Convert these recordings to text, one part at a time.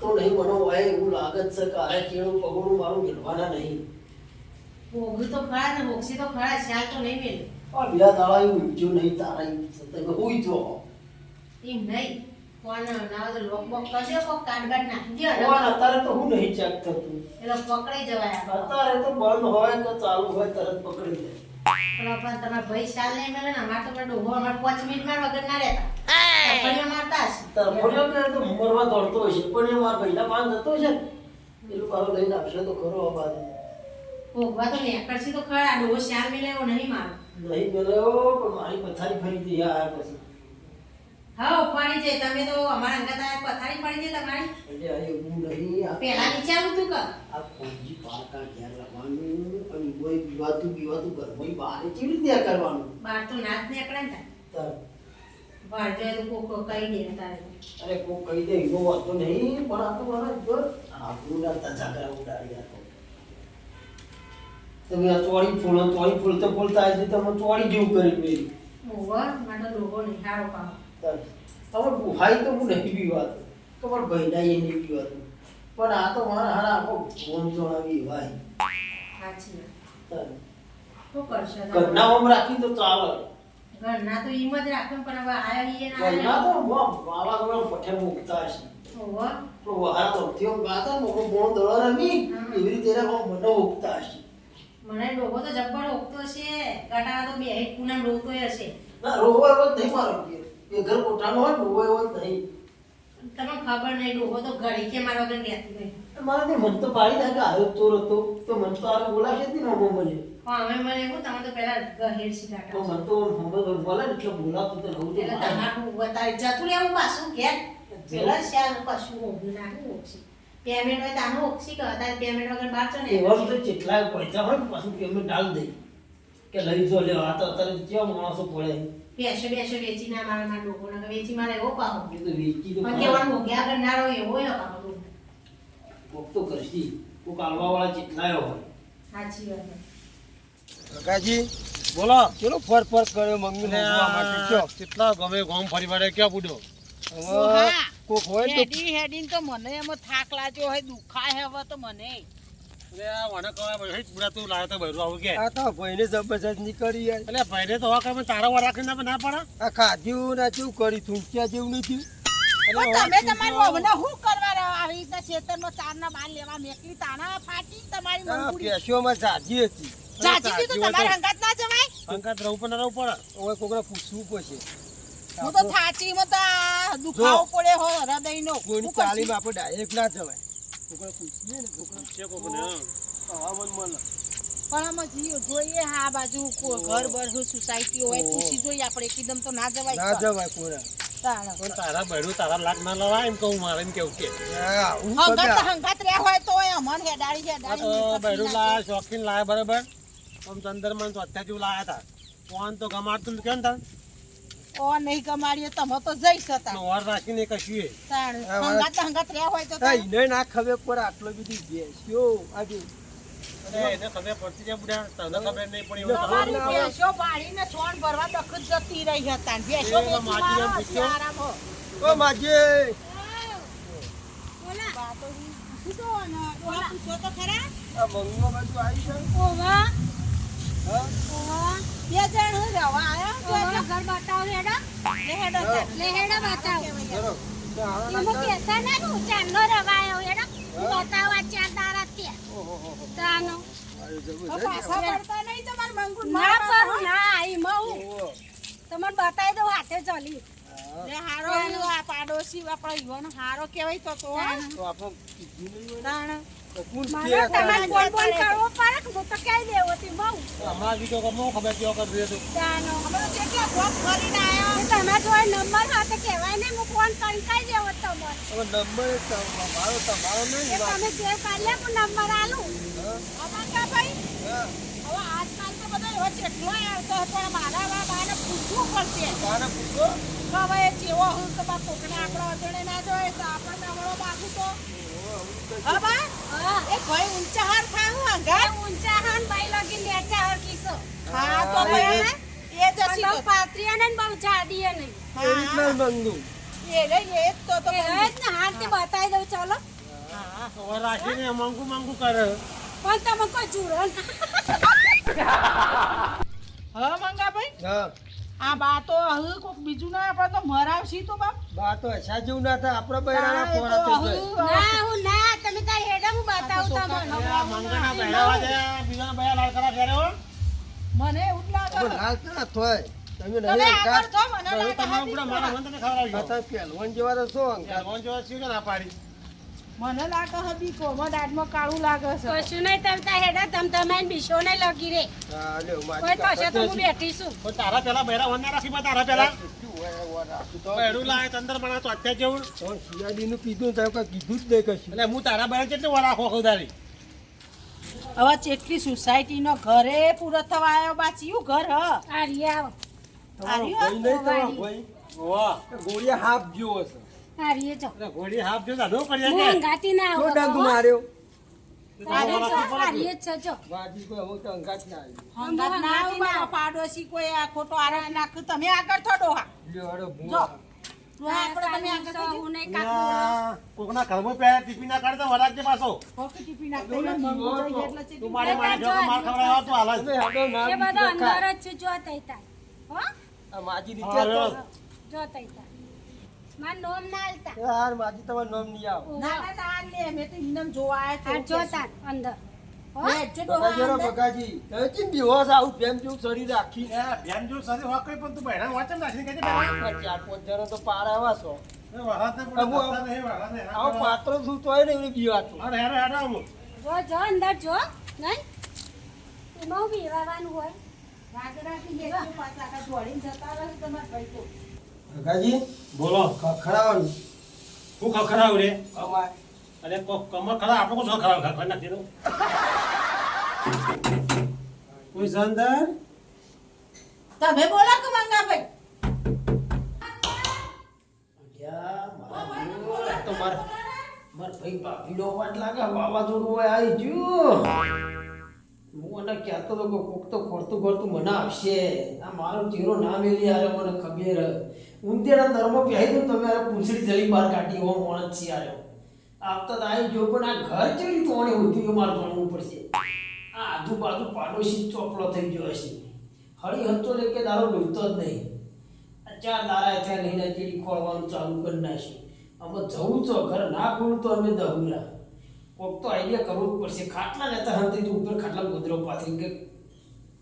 લાગતો નહીં મને હોય એવું લાગે છે કે આ કેળું પગોળું મારું મેળવાના નહીં. ભોગવું તો ખરા ને ભોગસી તો ખરા શાલ તો નહીં મેળ. પણ બીજા દાડા એવું ઊંચું નહીં તારા. તમે એમ નહીં. કોણ ના તો લોક બોક કરી દો કોક કાર્ડ નાખી. અત્યારે તો હું નહીં ચેક થતું. એટલે પકડાઈ જવાય અત્યારે તો બંધ હોય તો ચાલુ હોય તરત પકડી જાય પણ આપણે તમારા ભાઈ શાલ નહીં મળે ને અમારે તો પણ ડોહો અમારે પાંચ મિનિટમાં વગર ના રહેતા. તરફડીઓ મારતા હશે. તરફોડ્યો કે તો ઉંમરમાં દોડતો હશે પણ એ મારા ભાઈના પાન જતો છે. ને એ લઈને આપશે તો ખરો આ બાજુ. ભોગવા તો નેકળશી તો ખરા ડોહો શાલ મેલે નહીં મારો. નહીં મેળવ્યો પણ મારી પથારી ફરી ગઈ આ પછી. હા પડી જાય. તમે તો અમારા અંગત આયા પથારી પડી જાય તમારી? એટલે આ એવું નહીં પેલા વિચારું તું કે આ ફોનજી પાકા ઘેર અને કોઈ પીવાતું પીવાતું ઘરમાં બહાર કેવી રીતે કરવાનું? બાર તો નાચ નીકળે ને કોક દે તારે. અરે કોઈ કહી દે એવો વાતો નહીં પણ આ તો મારા ઉપર આપણું ના તજા કરા ઉડાડી આપો તમે આ ચોળી ફૂલો ચોળી ફૂલતો ફૂલતા આજે તમે ચોળી જેવું કરી મેરી. ઓવા માટે ડોહો નહીં હારો પાવ તમાર ગુહાઈ તો હું નહીં પીવાતું તમારે ભાઈના એ નહીં પીવાતું પણ આ તો મારા હારા આખો ફોન જણાવી ભાઈ. સાચી વાત. શું કરશો તમે? ઓમ રાખી તો ચાલે ઘરના તો ઈમ જ રાખે પણ હવે આયા ઘરના તો વાવા ગવા પઠે મૂકતા હશે. ઓવર તો વહારા તો થયો ગાતા મોકો બોણ દળો રમી એવી રીતે મને મૂકતા હશે. મને ડોહો તો જબ્બર ઉગતો છે ગટાવા તો બે પૂનમ ડોતોય હશે. ના રોવો એવો નહીં મારો. એ ઘર પોતાનો હોય રોવો એવો નહીં. તમને ખબર નહીં ડોહો તો ઘડી કે મારા વગર રહેતી નહીં. મારે તે મન તો પાડી થાય કે આવ્યો ચોર હતો તો મન તો આ બોલાશે જ નહીં હમો મને પણ અમે મને કહું તમે તો પેલા ગહેર તો સીધા મન તો હમો બોલે ને એટલે બોલાતું તો રહું એટલે તો તમારું બતાવી જતું રહેવું પાછું ઘેર પેલા શાલ કશું ઊંઘી નાખું ઓછી. પેમેન્ટ હોય તાનું ઓછી કે અત્યારે પેમેન્ટ વગર બાર છો ને. એવા તો કેટલા પૈસા હોય પાછું પેમેન્ટ ડાલ દે કે લઈ જો લે આ તો અત્યારે કેવો માણસો પડે બેસો બેસો વેચી ના મારે ના લોકો ના વેચી મારે એવો પાહો એ તો વેચી તો પણ કેવાનું ભોગ્યા કરનારો એવો ય પાહો કોક તો કરશી. કોક આલવા વાળા કેટલાય હોય. સાચી વાત છે. કાકાજી બોલો. ચલો ફર ફર કર્યો મમ્મી ને કયો? કેટલા ગમે ગોમ ફરી વળે ક્યાં પૂડ્યો હવે કોક હોય તો હેડી હેડીને તો મને એમાં થાક લાગ્યો હોય દુખાય હવે તો મને. પૂછવું પડશે. હું તો થાચીમાં તો આ દુખાવો પડે હો હૃદય નો? ચાલીમાં આપણે ડાયરેક્ટ ના જવાય. કોકને પૂછીએ ને કોકને છે કોકને, હા. હવામાન મળે પણ આમાં જોઈએ હા આ બાજુ ઘર બર સોસાયટી હોય પૂછી જોઈએ આપણે એકદમ તો ના જવાય. ના જવાય કોરા પણ તારા ભૈરું તારા લાખ ના લવાય એમ કહું મારે એમ કેવું કે. હંગાત હંગાત રહ્યા હોય તો અમન હેડાડી હેડાડી ભૈરું લાયા શોખીન લાયા બરાબર. આમ મન તો અત્યારે જેવું લાયા હતા. ફોન તો ગમાડતું કેમ તાર ઓ નહીં કમાડીએ તમે તો જઈ શકતા ઓર રાખીને કશું એ તાણે. હંગાત હંગાત રહ્યા હોય તો તાણે. ના ખબર પર આટલો બધી બેસ્યો આજે એને ખબર પડતી જાય બુડા તને ખબર નહીં પડી એવું તમારી ભેંસો પાડીને સોન ભરવા દખત જતી રહી હતા માજી પૂછ્યો? હશિયારામ હો. ઓ માજે વાતો શું તો. ડોહા પૂછો તો ખરા? આ મંગમાં બાજુ આવી છે ઓવા, હા ઓવા. ઘર બતાવો હેડો. લે હેડો તાર. લે હેડો બતાવો બરો તો આવા એમાં? કહેતા ના હું ચાંદલો રવાયો હેડો. બતાવવા ચાર દારા તે ઓહો, હો, હો. તાનો. પાછા પડતા નહીં તમારે મંગુ ના પર ના એમાં મઉ. તમને બતાવી દઉં હાથે ચાલી હારો આ પાડોશી આપણો ઈવોનો હારો કહેવાય તો તો તો આપણે હવે. હવે આજકાલ તો બધા જેટલો આવતો હતો મારા બાને પૂછવું પડશે. હવે જેવો હું તો કોકને આપણો અજણે ના જોઈએ તો આપણને હમણાં બાજુ તો. હા ભાઈ ઊંચા હાર ખાવું ઊંચા હાન ભાઈ લગી લેચા હરકીસો હા તો હા, ભાઈ એ- એ જસી તો બહુ ને બહુ જાડીએ નહીં હા. એ રે એ જ તો તો એ જ ને હાથ તે બતાવી દઉં ચાલો. હા હવે રાખીને માંગુ મંગુ કરે. પણ તમે કોઈ જુરો હા મંગાભાઈ? હા. આ બા તો હવે કોક બીજું ના આપણે તો મરાવશી તો બાપ. બા તો હસા જેવું ના થાય આપણા બૈરાના હા, ફોડા થઈ હવે- ના હું ના તમે તાર હેડે હું બતાવું તમને મંગના પહેરાવા દે બીજા બૈરા લાડ કરા ફેરે હો. મને એવું લાગે. લાલ ના થોય તમે તમે નહીં હવે લાગે તમારું મારા મન તમે ખવડાવજો હતા પહેલવાન જેવા તો શું અંકાર ફોન જેવા છીએ ના પાડી. મને લાગે હબી કોમો દાઢમાં કાળું લાગે છે. કશું નહીં તમતા હેડા તમ તમે બીશો બીસો નહીં લગી રે. હા કોઈ પાસે તો હું બેઠી છું. પણ તારા પેલા બૈરા વન રાખી બા તારા પેલા? શું હોય એવા રાખું તો. બૈરું લાય ચંદર બના તો અત્યારે જેવું. કીધું તો કીધું જ નહીં કશું. એટલે હું તારા બૈરા કેટલી વાર રાખો ખવડાવી હવે ચેટલી સોસાયટીનો ઘરે પૂરો થવા આવ્યો બાચિયું ઘર હ? આ રિયા તમારો આર્યો? ભાઈ નહીં તમારો ભાઈ ઓવા એ ગોળીયા હાફ જેવો છે આ જો. ઘોડી હાફ જો કરીએ હું કે અંગાતી ના આવો ડંગ માર્યો? આ રિયે જો, આ રિયે જ છે જો. વાજી કોઈ હું તો અંગાત ના આવી. હંગાત ના આવું પાડોશી કોઈ આ ખોટો આરોપ નાખ્યું તમે આગળ થોડો હા. જો. કોકના ઘરમાં પહેલા ટીપી ના કાઢતા વરાજે પાછો. ટીપી ચેટલી તું મારે મારે ભેગો માર ખવડાવ્યો તું હાલ જ. તમે હાડો ના એ બધો અંદર જ જો તઈ હો? માજી રીતે જો મારું નોમ ના આલતા. યાર માજી તમાર નોમની આવ. ના ના ના લે મેં તો ઇન્દમ જોવા આ આવ્યા અંદર. હો? બેઠજો ડોહા બગાજી બગાજી. તમે કેમ બેહો છો આવું? પ્રેમ જેવું રાખી. એ બેન જો સાથે વાક કરી પણ તું બૈરા વાંચે ને નાખીને કહેજે આ ચાર પાંચ જણો તો પાર આવ્યા છો. એ વરાતને પૂરા અમુ- ધક્કા નહીં, વરાતને હેરાન આવો કરવા. પાત્રો શું તોય ને એવી બીવાતું હારે, હારે, હારે જો જો અંદર હોય. બગાજી બોલો. ખખડાવાનું. હું ખખડાવું રે? કમાય અરે કો- કમર ખરા આપણે કોઈ ખરાબ ખરા? ખરા નાખી દઉં કોઈ સંદર તમે બોલો કે મંગા ભાઈ મારા જીવ, તો મારા મારા ભાઈ ભાભીનો વાટ લાગે વાવાઝોડું હોય આવી ગયું. હું એને કહેતો હતો કે કોક તો ખોરતું ખોરતું મને આવશે આ મારો ચહેરો ના મેલી યાર, મને ખબર. ઊંધિયાના દરમાં પહેરી દઉં તમે યાર પૂંછડી જલી બહાર કાઢી હોમ મોણ જ યાર. આપતા તો આવી જો પણ આ ઘર ચડી તોણી હોતી મારે ભણવું પડશે. આ આજુબાજુ પાડોશી ચોપડો થઈ ગયો હશે. હળી હતો લે કે દારો લૂંટતો જ નહીં. આ ચાર દારા થયા નહીં ને ચીડી ખોળવાનું ચાલુ કરી નાખ્યું. અમે જવું તો, ઘર ના ખોલું તો અમે દહુરા. કોક તો આઈડિયા કરવો જ પડશે. ખાટલા નેતા હંતી તો ઉપર ખાટલા ગોદરો પાથરી કે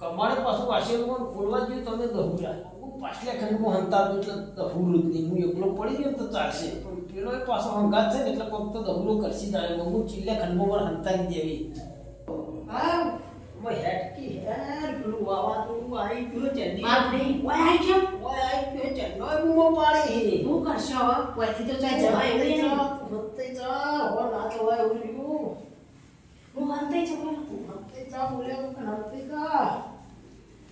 કમાડે પાછું વાસેલું ખોલવા જોઈએ તમે દહુરા. હું પાછલા ખંડમાં હંતા એટલે દહુરું જ નહીં. હું એકલો પડી ગયો તો ચાલશે. પણ પેલો એ પાછો હંગાત છે ને એટલે કોક તો દહુરો કરશી તારે હું ચીલ્લા ખંડમાં મારે હંતાઈ દેવી. હા. મેં હેટકી હેર પેલું તું આઈ ગયું ચેન્નઈ. બાપ નહીં ઓય આઈ ઓય આવી ગયો ચંડોય બૂમો પાડી હું કરશો ઓયથી તો ચાલ જવાય નહીં મતે જા હો ના તો હોય એવું રહ્યું હું હંતે જવાનો મતે જા બોલે મતે જા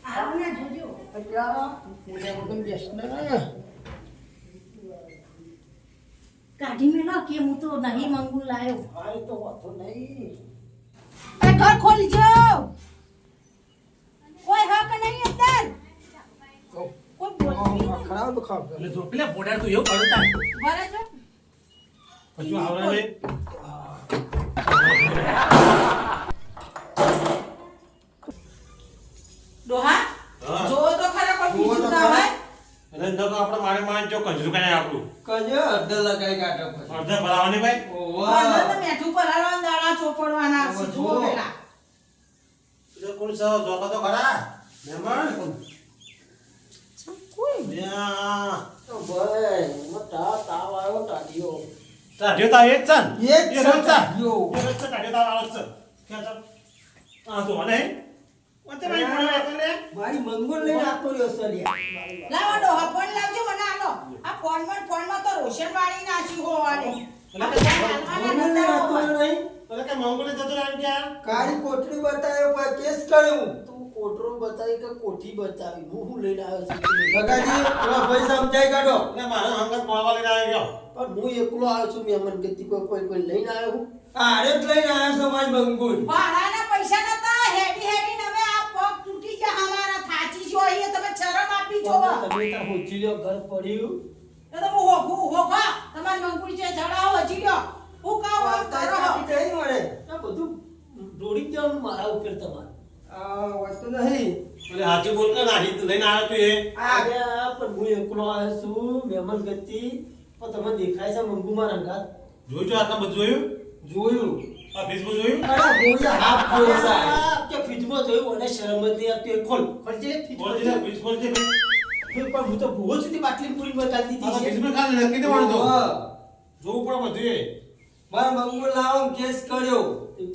આવું ના જોજો અલ્યા ને કાઢી મેલો કે હું તો નહીં મંગુ લાયો. આ તો વાતો નહીં. એ ઘર ખોલજો કોઈ હક નહીં અંદર. કોઈ બોલતી નહીં. ખરાબ ખાવ એટલે જો પેલા બોડાર તું એવું કરું ભરે જો. પછી આવડે નહીં ડોહા હા. જોવો તો ખરા કોઈ જોવો બીજું તો ના ખરા. હોય ન તો આપણે મારે માન જો કંજરું કાય આપણું કજો અડધો લગાઈ કાઢો પછી અડધા ભરાવાની ભાઈ અંદર તો મેઠું પલાળવાના દાણા ચોપડવાના છે. જુઓ. પેલા જો કોણ સહ જોકો તો ખરા મહેમાન યા. તો ભાઈ એમાં તા તાવ આવ્યો તાડીઓ તાડીઓ તાવ એક છે એક જ છે તાડીઓ છે. તાઢ્યો. એ રોજ છે, તાડીઓ તાવ આવે છે. કે છે? આ તો મને મારી મંગોલ લઈને આપતો રહ્યો છે લાવો ડોહા ફોન લાવજો મને આલો આ ફોનમાં ફોનમાં તો રોશન વાળી હોવાની. કે કે કે કોઠી બતાવી? હું લઈને આવ્યો પણ હું એકલો આવ્યો છું મહેમાન ગતિ કોઈ કોઈ કોઈ લઈને આવ્યો હું. આરે જ લઈને આવ્યો છો મારી મંગોલ પૈસા નતા હેવી હેવી ને હવે આ પગ તૂટી જો અહીંયા તમે જો તમે ત્યાં હોજી લ્યો ઘર પડ્યું. એ તો હું હોગું હોગા. તમારી મંગુડી છે જડાવો હજી લ્યો. હું કામ આમ કરો. નહીં મળે? આ બધું દોડી જ દેવાનું મારા ઉપર તમારે. આ વાત તો નહીં. એટલે હાચું બોલ કે નાહી તું લઈને આવ્યો તું એ. આ પણ હું એકલો આવ્યો છું મહેમાન ગતિ પણ તમને દેખાય છે મંગુમાં રંગાત. જોયું છો આટલા બધું જોયું? જોયું. આ ફેસબુક જોયું? અરે બોલે હાફ જોયું સાહેબ. કે ફ્રીજમાં જોયું અને શરમ જ નહીં આવતી. ખોલ ખોલજે ફ્રીજ બોલ ખોલજે. છે ફેસ બોલ છે પણ હું તો બહુ સુધી બાટલી પૂરી બતાવી આ દીધી છે નક્કી દેવાનું તો. જોવું પડે બધું. મારા મંગુલ લાવો કેસ કર્યો.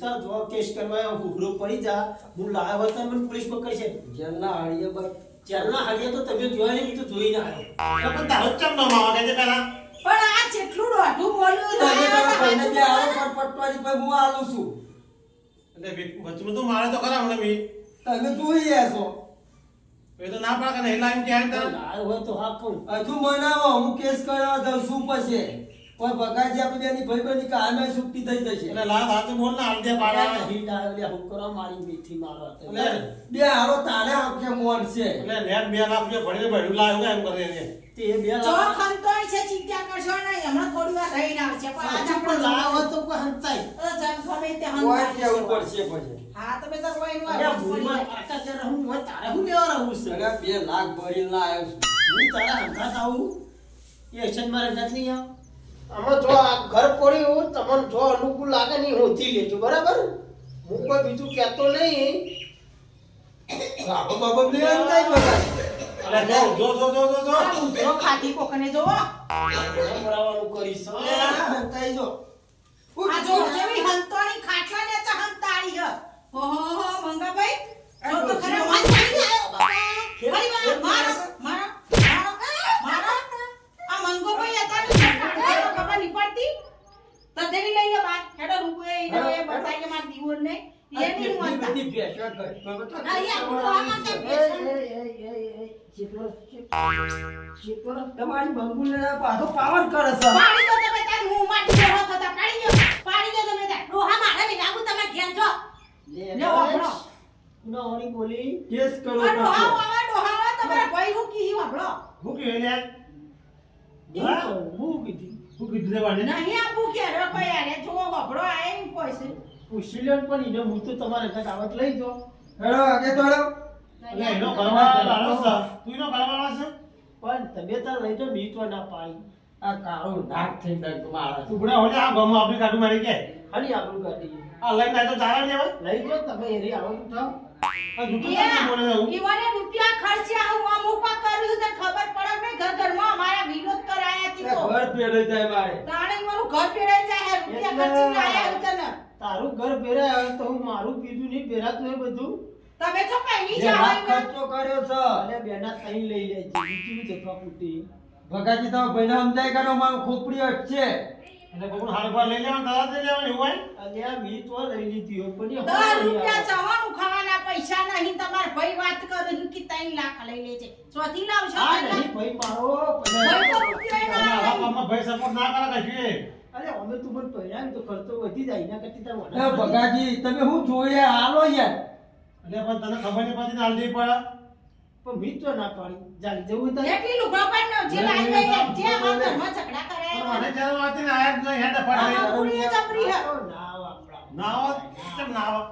તાર જો કેસ કરવા હુકડો પડી જા. હું લાવ્યો હતો મને પોલીસ પકડશે જેલના હાડીએ બસ. ચાલના હાડિયા તો તમે જોયા નહીં તો જોઈ ના આવ્યો પણ તારો ચમ ન માવા કે પેલા પણ આ જેટલું દોઢું બોલ્યું તમે ને, ભાઈને હાચું આવો પર પટવારી પર હું આલું છું. એટલે વચમાં તો મારે તો ખરા મને બી તમે જોઈ રહ્યા છો એ તો ના પાડે કે નહીં લાઈન ક્યાં તાર. હોય તો હા કહું હજુ મનાવો હું કેસ કરવા દઉં શું પછી. કોઈ બગાજી આપી દેની ભાઈ બની કામે છૂટી થઈ જશે. એટલે લા હાથે બોલ ના આલ દે પાડા. નહીં લાવ્યો લે હું મારી મીઠી મારો એટલે બે હારો તારે આખે મોન છે. એટલે લેટ બે લાખ જે ભરીને ભર્યું લાવ્યું એમ કરે એને તે બે જો લાખ ખંતોય છે ચિંતા કરશો નહીં. હમણાં થોડી વાર રહીને આવશે. પણ આજ પણ આપણે લાવ્યો તો કોઈ હંતાય તો જેમ ગમે તે કોઈ કેવું પડશે પછી. હા તમે તો કોઈ નું અરે ભૂલમાં પડી પાકા તે રહું હોય તારે હું લેવા રહું છું? અરે બે લાખ ભરીને લાવ્યો છું. હું તારા આવું? એ એક્શન મારે હંગાત આવ આમાં જો આ ઘર પડ્યું તમને જો અનુકૂળ લાગે નહીં હોતી લેજો બરાબર? હું કોઈ બીજું કહેતો નહીં. બાબા બાબા બે અંદાજ બગાડી અરે જો જો જો જો જો જો. ખાધી કોકને કરીશ હંતાઈ જો. આ જો જેવી હંતોણી ખાટલા ને તો હંતાડી હ ઓહો હો મંગાભાઈ. જો તો ખરા વાત કરી આયો બાપા ફરી વાર મારો મારો મારો મારો. આ મંગોભાઈ હતા ને ખબર નહીં પડતી? તદેવી લઈને બાર હેડો રૂપે એ બતાઈ કે માર દીવોર ને નહીં કરી. તમારી બંગુલને પાછો પાવર કરે છે. પાડી દો તમે તાર મુંહમાંથી બેહો થતા પાડી દો. પાડી દો તમે તાર. ડોહા મારે લઈ આવું તમે ઘેર જો. લે વાપરો નવરી બોલી. કેસ કરવો આ ડોહા વાળા ડોહા વાળા તમારા ભાઈ હું કી વાપરો હું કે લે હા? હું કીધી. હું કીધું રે નહીં આપું કે રે. કોઈ આરે જો વાપરો આ એમ કોઈ છે. પૂછી લ્યો પણ એને હું તો તમારે ઘર આવત લઈ જો. હેડો આગે દોડો એટલે એનો ભરવા લાડો સર તું એનો ભરવા છે? પણ તમે તાર લઈ જાઓ બી તો ના પાડી આ કાળો નાક થઈ જાય મારે તું બડા હોલે આ ગમો આપણી કાઢું મારી કે ખાલી આપણું કાઢી આ લઈ ના તો ચારા ને લઈ જાઓ તમે એરી આવો તો. થાવ આ જૂઠું કેમ બોલે છે? હું? ઈવાને રૂપિયા ખર્ચ્યા હું આમ ઉપા કર્યું તો ખબર પડે ઘર ઘરમાં અમારા વિરોધ કરાયા હતી તો. ઘર પેડે જાય મારે. તાણે મારું ઘર પેરાઈ જાય રૂપિયા ખર્ચીને આયા હું તને. તારું ઘર ભેરા આવે તો હું મારું પીધું નહીં ભેરાતું એ બધું. તમે તો પહેલી જાવ ખર્ચો કર્યો છે. અરે બેના તઈ લઈ જાય છે બીજું જથ્થા ફૂટી ભગાજી તમે પહેલા સમજાય કરો મારું ખોપડી અટશે એટલે કોકનું હાલ પર લઈ લેવાનું દાદા લઈ લેવાનું એવું હોય? અરે મી તો લઈ લીધી હોય પણ એ દસ હવે નહીં રૂપિયા આવે. ખાવાના પૈસા નહીં તમારે ભાઈ વાત કરે છે કે 3 લાખ લઈ લે છે ચોથી લાવશો ત્રણ નહીં ભાઈ મારો ભાઈ તો રૂપિયા ના ભાઈ સપોર્ટ ના કરે કશું અમે તું મને તો ખર્ચો વધી જાય એના કરતી તારો. ભગાજી તમે શું જોઈએ હાલો યાર. એટલે પણ તને ખબર નહીં પડતી ને હાલ નહીં પડે? પણ મી તો ના પાડી. જાલી જવું તો એટલી લુગડા પણ જે લાઈ લઈ લે, જે અમારા ઘરમાં ઝઘડા કરે મને જ્યારે વાત ને આયા જ નહીં હેડે હે. ના ના ના તું!